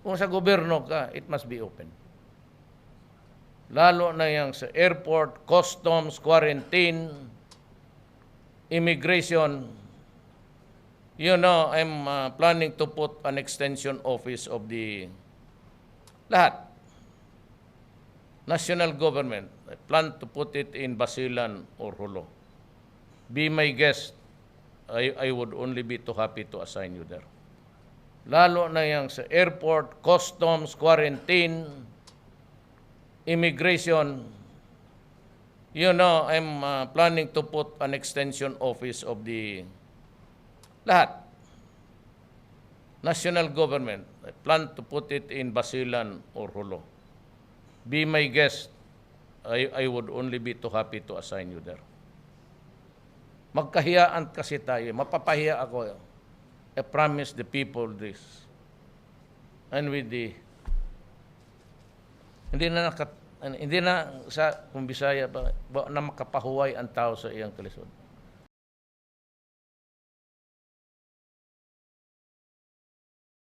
Kung sa gobyerno ka, it must be open. Lalo na yung sa airport, customs, quarantine, immigration. You know, I'm uh, planning to put an extension office of the lahat. National government. I plan to put it in Basilan or Hulo. Be my guest. I, I would only be too happy to assign you there. Lalo na yung sa airport, customs, quarantine, immigration. You know, I'm uh, planning to put an extension office of the lahat. National government. I plan to put it in Basilan or Hulo. Be my guest. I, I would only be too happy to assign you there. Magkahiyaan kasi tayo. Mapapahiya ako. I promise the people this. And with the hindi na nakat, hindi na sa kung Bisaya ba na makapahuway ang tao sa iyang kalisod.